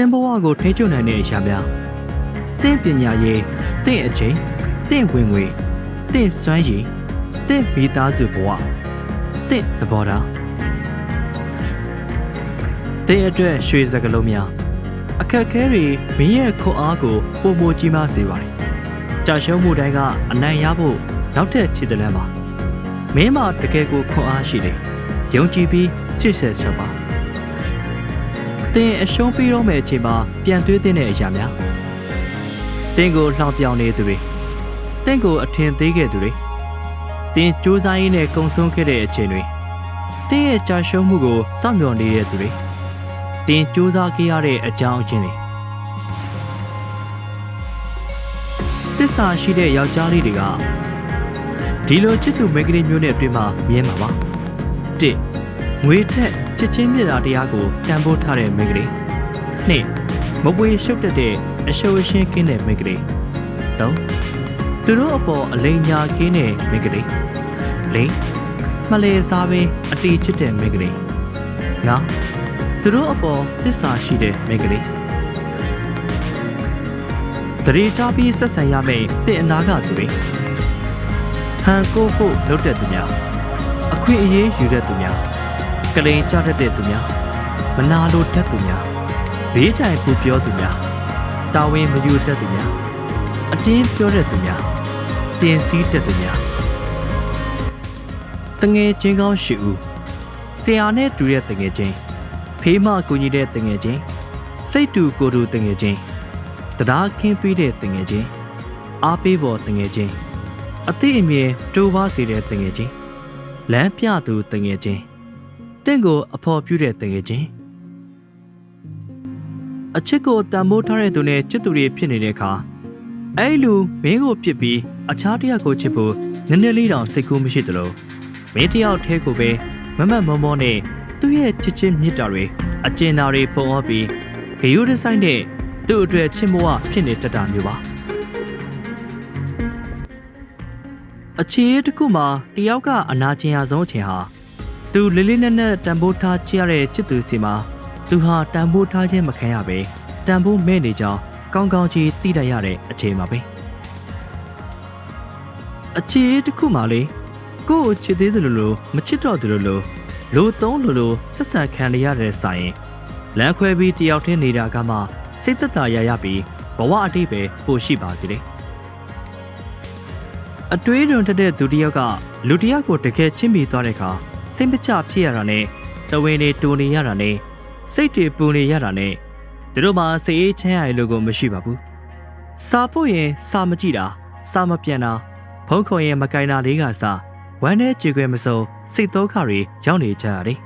တင်းဘဝကိုထိချုံနိုင်တဲ့အရာများတင်းပညာရေးတင်းအချိန်တင်းဝင်ငွေတင်းစွမ်းရည်တင်းမိသားစုဘဝတင်းသဘောထားတင်းအတွက်ရွှေစကလုံးများအခက်ခဲတွေမင်းရဲ့ခွန်အားကိုပုံမကြီးမားစေပါတယ်ကြာရှုံးမှုတိုင်းကအနိုင်ရဖို့နောက်ထပ်ခြေတလန်းပါမင်းမတကယ်ကိုခွန်အားရှိတယ်ယုံကြည်ပြီးချစ်ဆက်ဆက်ပါ တင်းအရှုံးပြီးတော့မယ့်အချိန်မှာပြန်တွေးတဲ့အရာများတင်းကိုလှောင်ပြောင်နေသူတွေတင်းကိုအထင်သေးခဲ့သူတွေတင်းစူးစမ်းရင်းနဲ့ကုံဆုံးခဲ့တဲ့အချိန်တွေတင်းရဲ့ကြာရှုံးမှုကိုစောင့်မျှော်နေတဲ့သူတွေတင်းစူးစမ်းခဲ့ရတဲ့အကြောင်းအချင်းတွေတစ္ဆာရှိတဲ့ယောက်ျားလေးတွေကဒီလိုချစ်သူမိန်းကလေးမျိုးနဲ့တွေ့မှမြင်မှာပါတစ် ငွေထက်ချစ်ချင်းမြတ်တာတရားကိုတန်ဖိုးထားတဲ့မိန်းကလေးနှစ်မပွေရှုပ်တတ်တဲ့အရှုပ်အရှင်းကင်းတဲ့မိန်းကလေးသုံးသူတို့အပေါ်အလိမ်ညာကင်းတဲ့မိန်းကလေးလေးမလဲစားပင်အတီချစ်တဲ့မိန်းကလေးငါသူတို့အပေါ်တစ္ဆာရှိတဲ့မိန်းကလေးသတိထားပြီးဆက်ဆံရမယ့်တင့်အနာကသူတွေဟန်ကိုကိုလုတ်တဲ့သူများအခွင့်အရေးယူတဲ့သူများ ကလိန်ကြတတ်တဲ့သူများမနာလိုတတ်သူများဘေးတိုင်ပူပြောသူများတာဝန်မယူတတ်သူများအတင်းပြောတတ်သူများတင်စည်းတတ်သူများတငယ်ချင်းကောင်းရှိဦးဆရာနဲ့တူတဲ့တငယ်ချင်းဖေးမကူညီတဲ့တငယ်ချင်းစိတ်တူကိုယ်တူတငယ်ချင်းတရားခင်းပေးတဲ့တငယ်ချင်းအားပေးဖို့တငယ်ချင်းအသိအမြင်တိုးပါစေတဲ့တငယ်ချင်းလမ်းပြသူတငယ်ချင်း တင့်ကိုအဖော်ပြတဲ့တငယ်ချင်းအချစ်ကိုတန်ဖိုးထားတဲ့သူနဲ့ချစ်သူတွေဖြစ်နေတဲ့အခါအဲ့လူမင်းကိုပြစ်ပြီးအခြားတစ်ယောက်ကိုချစ်ဖို့နည်းနည်းလေးတောင်စိတ်ကူးမရှိသလိုမင်းတစ်ယောက်တည်းကိုပဲမမတ်မောမောနဲ့သူ့ရဲ့ချစ်ချင်းမြတ်တာတွေအကျဉ်းသားတွေပုံအောပြီးဂယုဒီဇိုင်းနဲ့သူ့အတွက်ချစ်မွားဖြစ်နေတတ်တာမျိုးပါအခြေအတစ်ခုမှာတယောက်ကအနာကျင်ရဆုံးအချိန်ဟာ သူလေးလေးနက်နက်တန်ဖိုးထားချစ်ရတဲ့ချစ်သူစီမှာသူဟာတန်ဖိုးထားခြင်းမခံရပဲတန်ဖိုးမဲ့နေကြောင်းကောင်းကောင်းကြီးသိတတ်ရတဲ့အချိန်ပါပဲအခြေတစ်ခုမှလေကိုယ့်ကိုချစ်သေးတယ်လို့လို့မချစ်တော့တယ်လို့လို့လိုသုံးလို့လို့ဆက်ဆံခံရတဲ့ဆိုင်လမ်းခွဲပြီးတယောက်တည်းနေတာကမှစိတ်သက်သာရရပြီးဘဝအတိပဲပိုရှိပါသေးတယ်အတွေးတွင်တက်တဲ့သူတစ်ယောက်ကလူတစ်ယောက်ကိုတကယ်ချစ်မိသွားတဲ့အခါ စိတ်မချဖြစ်ရတာနဲ့တဝင်းနေတူနေရတာနဲ့စိတ်တွေပူနေရတာနဲ့သူတို့မှာစိတ်အေးချမ်းရလို့ကိုမရှိပါဘူးစာဖို့ရင်စာမကြည့်တာစာမပြန်တာဖုံးခေါ်ရင်မကင်တာလေးကစားဝမ်းနဲ့ကြေခွဲမစုံစိတ်သောခတွေရောက်နေကြရတယ်